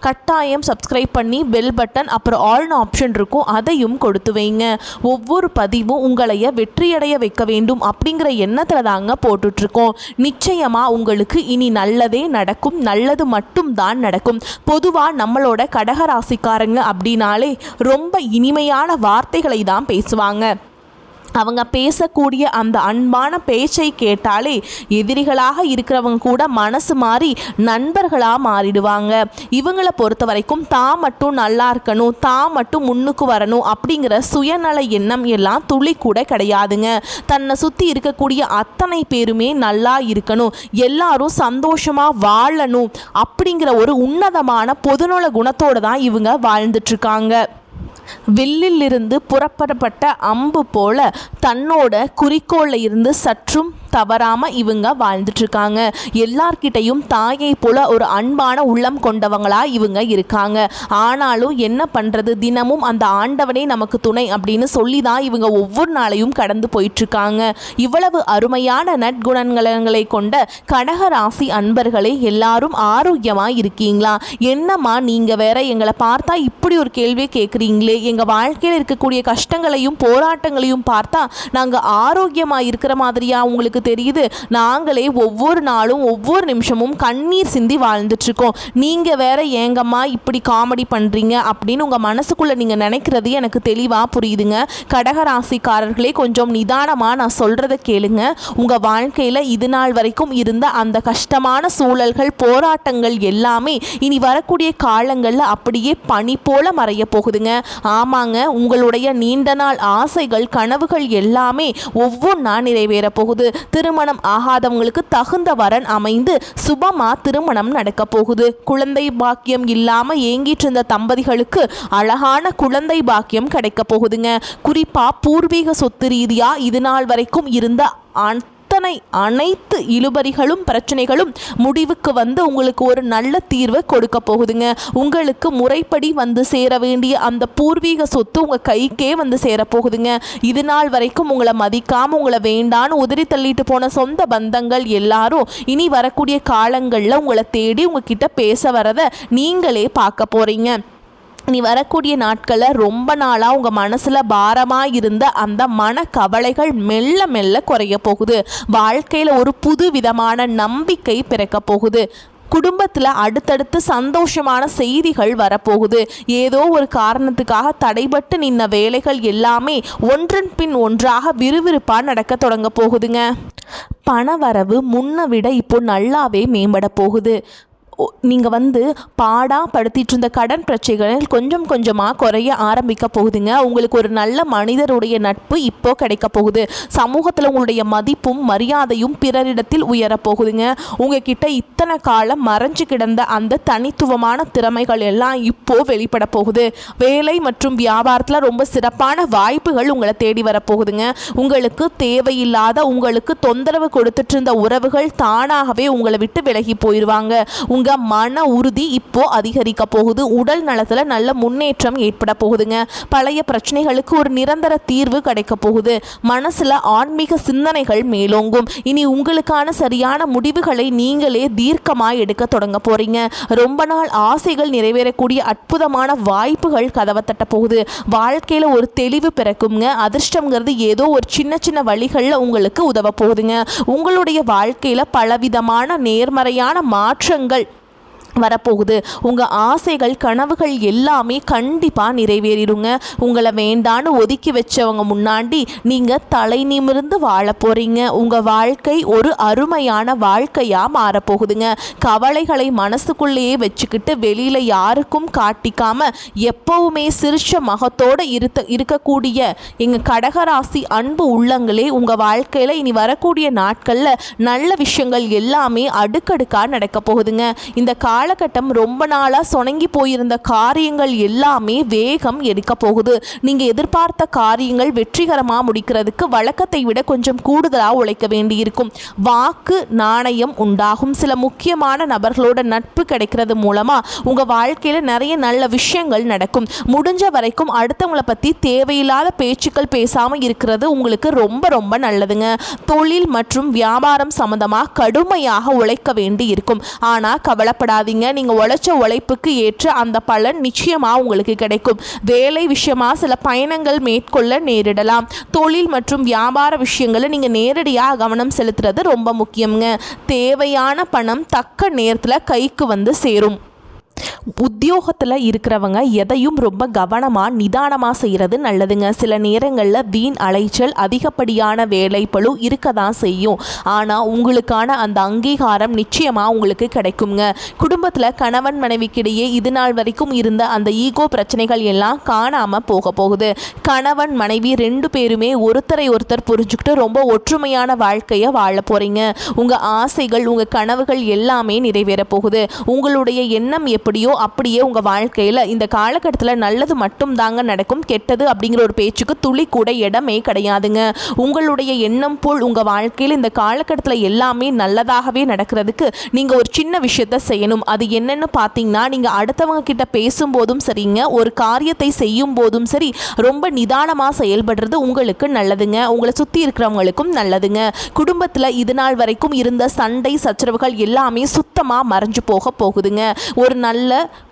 கட்டாயம் சப்ஸ்கிரைப் பண்ணி bell button அப்புறம் ஆல்னு ஆப்ஷன் இருக்கும். அதையும் கொடுத்து வைங்க. ஒவ்வொரு பதிவும் உங்களைய வெற்றியடைய வைக்க வேண்டும் அப்படிங்கிற எண்ணத்தில் தாங்க போட்டுட்ருக்கோம். நிச்சயமாக உங்களுக்கு இனி நல்லதே நடக்கும். நல்லது மட்டும் தான் நடக்கும். பொதுவாக நம்மளோட கடகராசிக்காரங்க அப்படின்னாலே ரொம்ப இனிமையான வார்த்தைகளை தான் பேசுவாங்க. அவங்க பேசக்கூடிய அந்த அன்பான பேச்சை கேட்டாலே எதிரிகளாக இருக்கிறவங்க கூட மனசு மாறி நண்பர்களாக மாறிடுவாங்க. இவங்களை பொறுத்த வரைக்கும் தான் மட்டும் நல்லா இருக்கணும் தான் மட்டும் முன்னுக்கு வரணும் அப்படிங்கிற சுயநல எண்ணம் எல்லாம் துளி கூட கிடையாதுங்க. தன்னை சுற்றி இருக்கக்கூடிய அத்தனை பேருமே நல்லா இருக்கணும் எல்லாரும் சந்தோஷமாக வாழணும் அப்படிங்கிற ஒரு உன்னதமான பொதுநல குணத்தோடு தான் இவங்க வாழ்ந்துட்டுருக்காங்க வில்லிலிருந்து புறப்படப்பட்ட அம்பு போல தன்னோட குறிக்கோளில் இருந்து சற்றும் தவறாமல் இவங்க வாழ்ந்துட்டுருக்காங்க எல்லார்கிட்டையும் தாயை போல ஒரு அன்பான உள்ளம் கொண்டவங்களாக இவங்க இருக்காங்க. ஆனாலும் என்ன பண்ணுறது தினமும் அந்த ஆண்டவனே நமக்கு துணை அப்படின்னு சொல்லி தான் இவங்க ஒவ்வொரு நாளையும் கடந்து போயிட்டுருக்காங்க இவ்வளவு அருமையான நற்குணங்களை கொண்ட கடகராசி அன்பர்களே எல்லாரும் ஆரோக்கியமாக இருக்கீங்களா? என்னம்மா நீங்கள் வேற எங்களை பார்த்தா இப்படி ஒரு கேள்வியை கேட்குறீங்களே எங்கள் வாழ்க்கையில் இருக்கக்கூடிய கஷ்டங்களையும் போராட்டங்களையும் பார்த்தா நாங்கள் ஆரோக்கியமாக இருக்கிற மாதிரியா? உங்களுக்கு தெரியுது. நாங்களே ஒவ்வொரு நாளும் ஒவ்வொரு நிமிஷமும் கண்ணீர் சிந்தி வாழ்ந்துட்டுருக்கோம். நீங்கள் வேற ஏங்கம்மா இப்படி காமெடி பண்ணுறீங்க அப்படின்னு உங்கள் மனசுக்குள்ளே நீங்கள் நினைக்கிறது எனக்கு தெளிவாக புரியுதுங்க. கடகராசிக்காரர்களே கொஞ்சம் நிதானமாக நான் சொல்கிறத கேளுங்க. உங்கள் வாழ்க்கையில் இது நாள் வரைக்கும் இருந்த அந்த கஷ்டமான சூழல்கள் போராட்டங்கள் எல்லாமே இனி வரக்கூடிய காலங்களில் அப்படியே பனி போல மறைய போகுதுங்க. ஆமாங்க உங்களுடைய நீண்ட நாள் ஆசைகள் கனவுகள் எல்லாமே ஒவ்வொன்றா நிறைவேற போகுது. திருமணம் ஆகாதவங்களுக்கு தகுந்த வரன் அமைந்து சுபமா திருமணம் நடக்க போகுது. குழந்தை பாக்கியம் இல்லாம ஏங்கிட்டு இருந்த தம்பதிகளுக்கு அழகான குழந்தை பாக்கியம் கிடைக்க போகுதுங்க. குறிப்பா பூர்வீக சொத்து ரீதியா இது நாள் வரைக்கும் இருந்த ஆண் அத்தனை அனைத்து இழுபறிகளும் பிரச்சனைகளும் முடிவுக்கு வந்து உங்களுக்கு ஒரு நல்ல தீர்வை கொடுக்க போகுதுங்க. உங்களுக்கு முறைப்படி வந்து சேர வேண்டிய அந்த பூர்வீக சொத்து உங்கள் கைக்கே வந்து சேரப்போகுதுங்க இது நாள் வரைக்கும் உங்களை மதிக்காமல் உங்களை வேண்டான்னு உதறி தள்ளிட்டு போன சொந்த பந்தங்கள் எல்லாரும் இனி வரக்கூடிய காலங்களில் உங்களை தேடி உங்ககிட்ட பேச வரதை நீங்களே பார்க்க போகிறீங்க நீ வரக்கூடிய நாட்களில் ரொம்ப நாளாக உங்கள் மனசில் பாரமாக இருந்த அந்த மன கவலைகள் மெல்ல மெல்ல குறைய போகுது. வாழ்க்கையில் ஒரு புது விதமான நம்பிக்கை பிறக்க போகுது. குடும்பத்தில் அடுத்தடுத்து சந்தோஷமான செய்திகள் வரப்போகுது. ஏதோ ஒரு காரணத்துக்காக தடைபட்டு நின்ன வேலைகள் எல்லாமே ஒன்றன் பின் ஒன்றாக விறுவிறுப்பாக நடக்க தொடங்க போகுதுங்க. பணவரவு முன்ன விட இப்போ நல்லாவே மேம்பட போகுது. நீங்கள் வந்து பாடாக படுத்திட்டு இருந்த கடன் பிரச்சனைகள் கொஞ்சம் கொஞ்சமாக குறைய ஆரம்பிக்க போகுதுங்க. உங்களுக்கு ஒரு நல்ல மனிதருடைய நட்பு இப்போ கிடைக்க போகுது. சமூகத்தில் உங்களுடைய மதிப்பும் மரியாதையும் பிறரிடத்தில் உயரப்போகுதுங்க உங்ககிட்ட இத்தனை காலம் மறைஞ்சு கிடந்த அந்த தனித்துவமான திறமைகள் எல்லாம் இப்போ வெளிப்பட போகுது. வேலை மற்றும் வியாபாரத்தில் ரொம்ப சிறப்பான வாய்ப்புகள் உங்களை தேடி வரப்போகுதுங்க உங்களுக்கு தேவையில்லாத உங்களுக்கு தொந்தரவு கொடுத்துட்டு இருந்த உறவுகள் தானாகவே உங்களை விட்டு விலகி போயிடுவாங்க உங்கள் மன உறுதி இப்போ அதிகரிக்க போகுது. உடல் நலத்தில் நல்ல முன்னேற்றம் ஏற்பட போகுதுங்க. பழைய பிரச்சனைகளுக்கு ஒரு நிரந்தர தீர்வு கிடைக்க போகுது. மனசில் ஆன்மீக சிந்தனைகள் மேலோங்கும். இனி உங்களுக்கான சரியான முடிவுகளை நீங்களே தீர்க்கமாக எடுக்க தொடங்க போறீங்க. ரொம்ப நாள் ஆசைகள் நிறைவேறக்கூடிய அற்புதமான வாய்ப்புகள் கதவை தட்ட போகுது. வாழ்க்கையில் ஒரு தெளிவு பிறக்குங்க. அதிர்ஷ்டங்கிறது ஏதோ ஒரு சின்ன சின்ன வழிகளில் உங்களுக்கு உதவ போகுதுங்க. உங்களுடைய வாழ்க்கையில் பலவிதமான நேர்மறையான மாற்றங்கள் வரப்போகுது. உங்கள் ஆசைகள் கனவுகள் எல்லாமே கண்டிப்பாக நிறைவேறிடுங்க. உங்களை வேண்டான்னு ஒதுக்கி வச்சவங்க முன்னாடி நீங்கள் தலை நிமிர்ந்து வாழ போகிறீங்க உங்கள் வாழ்க்கை ஒரு அருமையான வாழ்க்கையாக மாறப்போகுதுங்க. கவலைகளை மனசுக்குள்ளேயே வச்சுக்கிட்டு வெளியில் யாருக்கும் காட்டிக்காம எப்பவுமே சிரிச்ச மகத்தோடு இருத்த இருக்கக்கூடிய எங்கள் கடகராசி அன்பு உள்ளங்களே உங்கள் வாழ்க்கையில் இனி வரக்கூடிய நாட்களில் நல்ல விஷயங்கள் எல்லாமே அடுக்கடுக்காக நடக்க போகுதுங்க. இந்த காலகட்டம் ரொம்ப நாளாக சொணங்கி போயிருந்த காரியங்கள் எல்லாமே வேகம் எடுக்க போகுது. நீங்கள் எதிர்பார்த்த காரியங்கள் வெற்றிகரமாக முடிக்கிறதுக்கு வழக்கத்தை விட கொஞ்சம் கூடுதலாக உழைக்க வேண்டியிருக்கும். வாக்கு நாணயம் உண்டாகும். சில முக்கியமான நபர்களோட நட்பு கிடைக்கிறது மூலமாக உங்கள் வாழ்க்கையில் நிறைய நல்ல விஷயங்கள் நடக்கும். முடிஞ்ச வரைக்கும் அடுத்தவங்களை பற்றி தேவையில்லாத பேச்சுக்கள் பேசாமல் இருக்கிறது உங்களுக்கு ரொம்ப ரொம்ப நல்லதுங்க. தொழில் மற்றும் வியாபாரம் சம்மந்தமாக கடுமையாக உழைக்க வேண்டி இருக்கும் ஆனால் கவலைப்படாதீங்க நீங்கள் உழைச்ச உழைப்புக்கு ஏற்ற அந்த பலன் நிச்சயமாக உங்களுக்கு கிடைக்கும். வேலை விஷயமாக சில பயணங்கள் மேற்கொள்ள நேரிடலாம். தொழில் மற்றும் வியாபார விஷயங்களை நீங்கள் நேரடியாக கவனம் செலுத்துறது ரொம்ப முக்கியம்ங்க. தேவையான பணம் தக்க நேரத்தில் கைக்கு வந்து சேரும். உத்தியோகத்தில் இருக்கிறவங்க எதையும் ரொம்ப கவனமாக நிதானமாக செய்கிறது நல்லதுங்க. சில நேரங்களில் வீண் அலைச்சல் அதிகப்படியான வேலைப்பளு இருக்க தான் செய்யும். ஆனால் உங்களுக்கான அந்த அங்கீகாரம் நிச்சயமாக உங்களுக்கு கிடைக்குங்க. குடும்பத்தில் கணவன் மனைவிக்கிடையே இது நாள் வரைக்கும் இருந்த அந்த ஈகோ பிரச்சனைகள் எல்லாம் காணாமல் போக போகுது. கணவன் மனைவி ரெண்டு பேருமே ஒருத்தரை ஒருத்தர் புரிஞ்சுக்கிட்டு ரொம்ப ஒற்றுமையான வாழ்க்கையை வாழ போகிறீங்க உங்கள் ஆசைகள் உங்கள் கனவுகள் எல்லாமே நிறைவேற போகுது. உங்களுடைய எண்ணம் எப்படி எப்படியோ அப்படியே உங்கள் வாழ்க்கையில் இந்த காலகட்டத்தில் நல்லது மட்டும் தாங்க நடக்கும் கெட்டது அப்படிங்கிற ஒரு பேச்சுக்கு துளி கூட இடமே கிடையாதுங்க. உங்களுடைய எண்ணம் போல் உங்கள் வாழ்க்கையில் இந்த காலகட்டத்தில் எல்லாமே நல்லதாகவே நடக்கிறதுக்கு நீங்கள் ஒரு சின்ன விஷயத்த செய்யணும். அது என்னென்னு பார்த்தீங்கன்னா நீங்கள் அடுத்தவங்க கிட்ட பேசும்போதும் சரிங்க ஒரு காரியத்தை செய்யும் போதும் சரி ரொம்ப நிதானமாக செயல்படுறது உங்களுக்கு நல்லதுங்க. உங்களை சுற்றி இருக்கிறவங்களுக்கும் நல்லதுங்க. குடும்பத்தில் இது நாள் வரைக்கும் இருந்த சண்டை சச்சரவுகள் எல்லாமே சுத்தமாக மறைஞ்சு போக போகுதுங்க. ஒரு நல்ல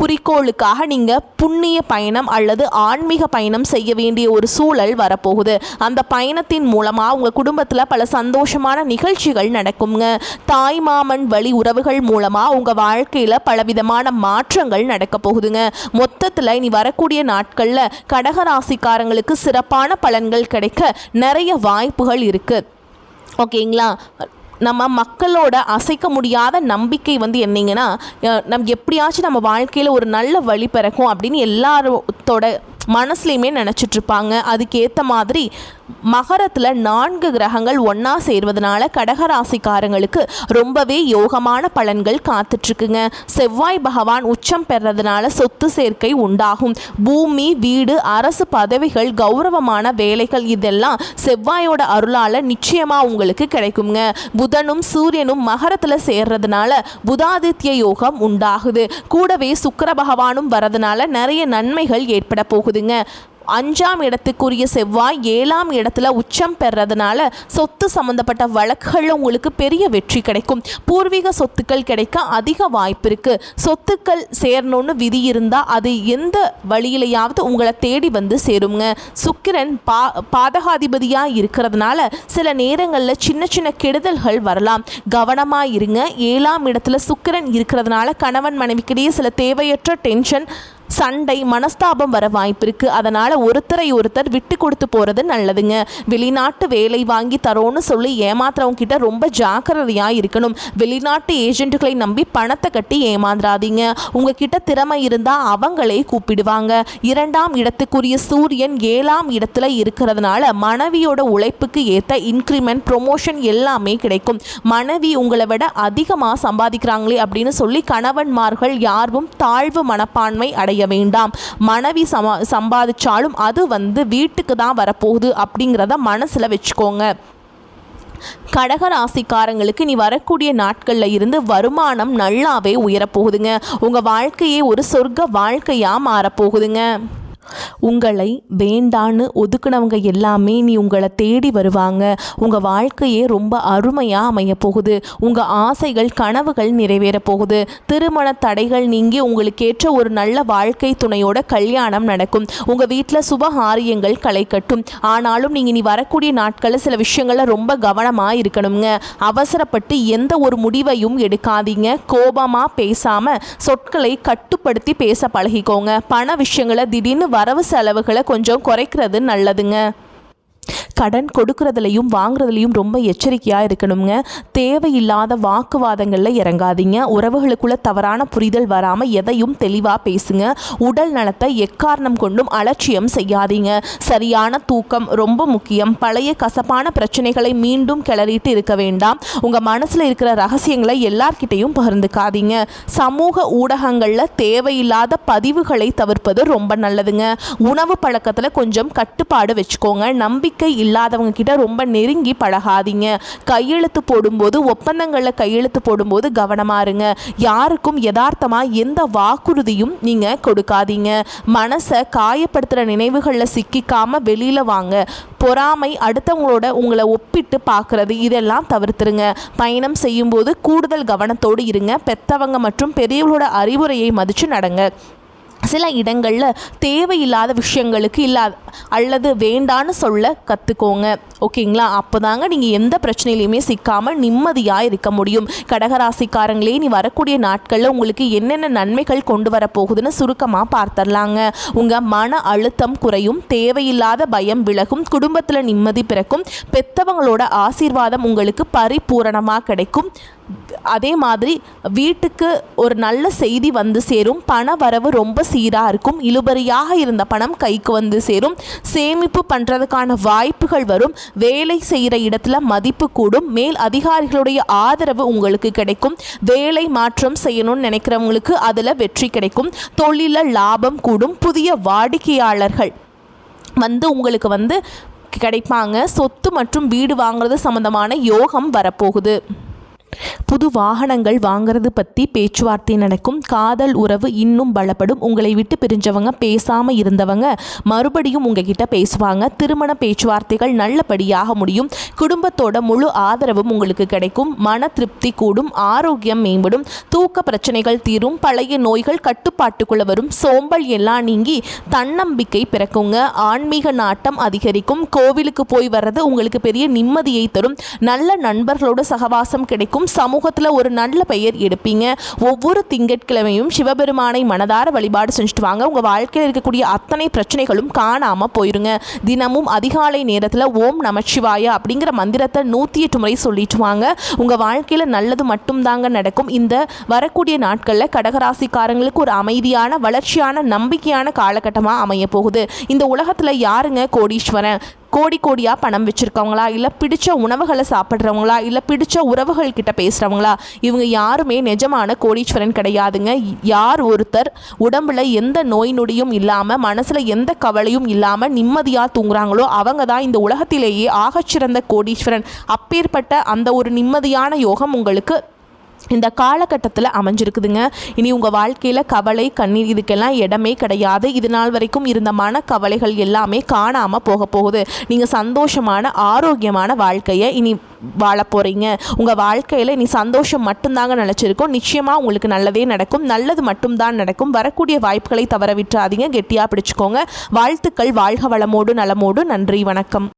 குறிக்கோளுக்காக நீங்கள் புண்ணிய பயணம் அல்லது ஆன்மீக பயணம் செய்ய வேண்டிய ஒரு சூழல் வரப்போகுது. அந்த பயணத்தின் மூலமாக உங்கள் குடும்பத்தில் பல சந்தோஷமான நிகழ்ச்சிகள் நடக்குங்க தாய் மாமன் வழி உறவுகள் மூலமாக உங்கள் வாழ்க்கையில் பலவிதமான மாற்றங்கள் நடக்க போகுதுங்க. மொத்தத்தில் இனி வரக்கூடிய நாட்களில் கடகராசிக்காரங்களுக்கு சிறப்பான பலன்கள் கிடைக்க நிறைய வாய்ப்புகள் இருக்குது ஓகேங்களா? நம்ம மக்களோட அசைக்க முடியாத நம்பிக்கை வந்து என்னங்கன்னா நம் எப்படியாச்சும் நம்ம வாழ்க்கையில் ஒரு நல்ல வழி பிறக்கும் அப்படின்னு எல்லாரோட மனசுலையுமே நினச்சிட்ருப்பாங்க அதுக்கேற்ற மாதிரி மகரத்தில் நான்கு கிரகங்கள் ஒன்றா சேர்வதனால கடகராசிக்காரங்களுக்கு ரொம்பவே யோகமான பலன்கள் காத்துட்ருக்குங்க. செவ்வாய் பகவான் உச்சம் பெறதுனால சொத்து சேர்க்கை உண்டாகும். பூமி வீடு அரசு பதவிகள் கௌரவமான வேலைகள் இதெல்லாம் செவ்வாயோட அருளால் நிச்சயமாக உங்களுக்கு கிடைக்குங்க. புதனும் சூரியனும் மகரத்தில் சேர்றதுனால புதாதித்ய யோகம் உண்டாகுது. கூடவே சுக்கர பகவானும் வரதுனால நிறைய நன்மைகள் ஏற்பட போகுதுங்க. அஞ்சாம் இடத்துக்குரிய செவ்வாய் ஏழாம் இடத்துல உச்சம் பெறதுனால சொத்து சம்மந்தப்பட்ட வழக்குகளில் உங்களுக்கு பெரிய வெற்றி கிடைக்கும். பூர்வீக சொத்துக்கள் கிடைக்க அதிக வாய்ப்பு இருக்குது சொத்துக்கள் சேரணும்னு விதி இருந்தால் அது எந்த வழியிலையாவது உங்களை தேடி வந்து சேருங்க. சுக்கிரன் பா பாதகாதிபதியாக இருக்கிறதுனால சில நேரங்களில் சின்ன சின்ன கெடுதல்கள் வரலாம். கவனமாக இருங்க. ஏழாம் இடத்துல சுக்கிரன் இருக்கிறதுனால கணவன் மனைவிக்கிடையே சில தேவையற்ற டென்ஷன் சண்டை மனஸ்தாபம் வர வாய்ப்பு இருக்கு. அதனால ஒருத்தரை ஒருத்தர் விட்டு கொடுத்து போறது நல்லதுங்க. வெளிநாட்டு வேலை வாங்கி தரோன்னு சொல்லி ஏமாத்துறவங்க கிட்ட ரொம்ப ஜாக்கிரதையா இருக்கணும். வெளிநாட்டு ஏஜென்ட்டுகளை நம்பி பணத்தை கட்டி ஏமாந்துடாதீங்க உங்ககிட்ட திறமை இருந்தா அவங்களே கூப்பிடுவாங்க. இரண்டாம் இடத்துக்குரிய சூரியன் ஏழாம் இடத்துல இருக்கிறதுனால மனைவியோட உழைப்புக்கு ஏற்ற இன்க்ரிமெண்ட் ப்ரொமோஷன் எல்லாமே கிடைக்கும். மனைவி உங்களை விட அதிகமாக சம்பாதிக்கிறாங்களே அப்படின்னு சொல்லி கணவன்மார்கள் யாரும் தாழ்வு மனப்பான்மை அடைய வேண்டாம். மனைவி சமா சம்பாதிச்சாலும் அது வந்து வீட்டுக்கு தான் வரப்போகுது அப்படிங்கிறத மனசில் வச்சுக்கோங்க. கடக ராசிக்காரங்களுக்கு நீ வரக்கூடிய நாட்களில் இருந்து வருமானம் நல்லாவே உயரப்போகுதுங்க. உங்கள் வாழ்க்கையே ஒரு சொர்க்க வாழ்க்கையாக மாறப்போகுதுங்க. உங்களை வேண்டான்னு ஒதுக்குனவங்க எல்லாமே நீ உங்களை தேடி வருவாங்க. உங்கள் வாழ்க்கையே ரொம்ப அருமையாக அமைய போகுது உங்கள் ஆசைகள் கனவுகள் நிறைவேற போகுது திருமண தடைகள் நீங்கி உங்களுக்கு ஒரு நல்ல வாழ்க்கை துணையோட கல்யாணம் நடக்கும். உங்கள் வீட்டில் சுபகாரியங்கள் களை கட்டும் ஆனாலும் நீங்கள் நீ வரக்கூடிய நாட்களில் சில விஷயங்களில் ரொம்ப கவனமாக இருக்கணுங்க. அவசரப்பட்டு எந்த ஒரு முடிவையும் எடுக்காதீங்க. கோபமாக பேசாமல் சொற்களை கட்டுப்படுத்தி பேச பழகிக்கோங்க. பண விஷயங்களை திடீர்னு வரவு செலவுகளை கொஞ்சம் குறைக்கிறது நல்லதுங்க. கடன் கொடுக்கறதுலையும் வாங்குறதுலையும் ரொம்ப எச்சரிக்கையாக இருக்கணுங்க. தேவையில்லாத வாக்குவாதங்களில் இறங்காதீங்க. உறவுகளுக்குள்ள தவறான புரிதல் வராமல் எதையும் தெளிவாக பேசுங்க. உடல் நலத்தை எக்காரணம் கொண்டும் அலட்சியம் செய்யாதீங்க. சரியான தூக்கம் ரொம்ப முக்கியம். பழைய கசப்பான பிரச்சனைகளை மீண்டும் கிளறிட்டு இருக்க வேண்டாம். உங்கள் மனசில் இருக்கிற ரகசியங்களை எல்லார்கிட்டையும் பகிர்ந்துக்காதீங்க. சமூக ஊடகங்களில் தேவையில்லாத பதிவுகளை தவிர்ப்பது ரொம்ப நல்லதுங்க. உணவு பழக்கத்தில் கொஞ்சம் கட்டுப்பாடு வச்சுக்கோங்க. நம்பிக்கை இல்லாதவங்க கிட்ட ரொம்ப நெருங்கி பழகாதீங்க. கையெழுத்து போடும்போது ஒப்பந்தங்களில் கையெழுத்து போடும்போது கவனமாக இருங்க. யாருக்கும் யதார்த்தமாக எந்த வாக்குறுதியும் நீங்கள் கொடுக்காதீங்க. மனசை காயப்படுத்துகிற நினைவுகளில் சிக்கிக்காமல் வெளியில் வாங்க. பொறாமை அடுத்தவங்களோட உங்களை ஒப்பிட்டு பார்க்குறது இதெல்லாம் தவிர்த்துருங்க. பயணம் செய்யும்போது கூடுதல் கவனத்தோடு இருங்க. பெத்தவங்க மற்றும் பெரியவங்களோட அறிவுரையை மதித்து நடங்க. சில இடங்களில் தேவையில்லாத விஷயங்களுக்கு இல்லாத அல்லது வேண்டான்னு சொல்ல கற்றுக்கோங்க ஓகேங்களா? அப்போ தாங்க நீங்கள் எந்த பிரச்சனையிலையுமே சிக்காமல் நிம்மதியாக இருக்க முடியும். கடகராசிக்காரங்களே நீ வரக்கூடிய நாட்களில் உங்களுக்கு என்னென்ன நன்மைகள் கொண்டு வரப்போகுதுன்னு சுருக்கமாக பார்த்துடலாங்க. உங்கள் மன அழுத்தம் குறையும் தேவையில்லாத பயம் விலகும் குடும்பத்தில் நிம்மதி பிறக்கும் பெத்தவங்களோட ஆசீர்வாதம் உங்களுக்கு பரிபூரணமாக கிடைக்கும். அதே மாதிரி வீட்டுக்கு ஒரு நல்ல செய்தி வந்து சேரும் பண வரவு ரொம்ப சீராக இருக்கும் இழுபறியாக இருந்த பணம் கைக்கு வந்து சேரும் சேமிப்பு பண்ணுறதுக்கான வாய்ப்புகள் வரும் வேலை செய்கிற இடத்துல மதிப்பு கூடும். மேல் அதிகாரிகளுடைய ஆதரவு உங்களுக்கு கிடைக்கும். வேலை மாற்றம் செய்யணும்னு நினைக்கிறவங்களுக்கு அதில் வெற்றி கிடைக்கும். தொழிலில் லாபம் கூடும். புதிய வாடிக்கையாளர்கள் வந்து உங்களுக்கு வந்து கிடைப்பாங்க. சொத்து மற்றும் வீடு வாங்குறது சம்மந்தமான யோகம் வரப்போகுது. புது வாகனங்கள் வாங்குறது பற்றி பேச்சுவார்த்தை நடக்கும். காதல் உறவு இன்னும் பலப்படும். உங்களை விட்டு பிரிஞ்சவங்க பேசாமல் இருந்தவங்க மறுபடியும் உங்ககிட்ட பேசுவாங்க. திருமண பேச்சுவார்த்தைகள் நல்லபடியாக முடியும். குடும்பத்தோட முழு ஆதரவும் உங்களுக்கு கிடைக்கும். மன திருப்தி கூடும். ஆரோக்கியம் மேம்படும். தூக்க பிரச்சனைகள் தீரும். பழைய நோய்கள் கட்டுப்பாட்டுக்குள்ள வரும். சோம்பல் எல்லாம் நீங்கி தன்னம்பிக்கை பிறக்குங்க. ஆன்மீக நாட்டம் அதிகரிக்கும். கோவிலுக்கு போய் வர்றது உங்களுக்கு பெரிய நிம்மதியை தரும். நல்ல நண்பர்களோட சகவாசம் கிடைக்கும். சமூகத்தில் ஒரு நல்ல பெயர் எடுப்பீங்க. ஒவ்வொரு திங்கட்கிழமையும் சிவபெருமானை மனதார வழிபாடு செஞ்சுட்டு வாங்க. உங்கள் வாழ்க்கையில் இருக்கக்கூடிய அத்தனை பிரச்சனைகளும் காணாமல் போயிருங்க. தினமும் அதிகாலை நேரத்தில் ஓம் நமச்சிவாய அப்படிங்கிற மந்திரத்தை நூற்றி எட்டு முறை சொல்லிட்டு வாங்க. உங்கள் வாழ்க்கையில் நல்லது மட்டும்தாங்க நடக்கும். இந்த வரக்கூடிய நாட்களில் கடகராசிக்காரங்களுக்கு ஒரு அமைதியான வளர்ச்சியான நம்பிக்கையான காலகட்டமாக அமைய போகுது இந்த உலகத்தில் யாருங்க கோடீஸ்வரன்? கோடி கோடியாக பணம் வச்சுருக்கவங்களா? இல்லை பிடிச்ச உணவுகளை சாப்பிட்றவங்களா? இல்லை பிடிச்ச உறவுகள் கிட்ட பேசுகிறவங்களா இவங்க யாருமே நிஜமான கோடீஸ்வரன் கிடையாதுங்க. யார் ஒருத்தர் உடம்புல எந்த நோய் நொடியும் இல்லாமல் மனசில் எந்த கவலையும் இல்லாமல் நிம்மதியாக தூங்குறாங்களோ அவங்க தான் இந்த உலகத்திலேயே ஆகச்சிறந்த கோடீஸ்வரன். அப்பேற்பட்ட அந்த ஒரு நிம்மதியான யோகம் உங்களுக்கு இந்த காலகட்டத்தில் அமைஞ்சிருக்குதுங்க. இனி உங்கள் வாழ்க்கையில் கவலை கண்ணீர் இதுக்கெல்லாம் இடமே கிடையாது. இது நாள் வரைக்கும் இருந்த மன கவலைகள் எல்லாமே காணாமல் போக போகுது. நீங்கள் சந்தோஷமான ஆரோக்கியமான வாழ்க்கையை இனி வாழ போகிறீங்க உங்கள் வாழ்க்கையில் இனி சந்தோஷம் மட்டும்தாங்க நினச்சிருக்கோம் நிச்சயமாக உங்களுக்கு நல்லதே நடக்கும். நல்லது மட்டும்தான் நடக்கும். வரக்கூடிய வாய்ப்புகளை தவற விட்டுறாதீங்க. கெட்டியாக பிடிச்சிக்கோங்க. வாழ்த்துக்கள். வாழ்க வளமோடு நலமோடு. நன்றி. வணக்கம்.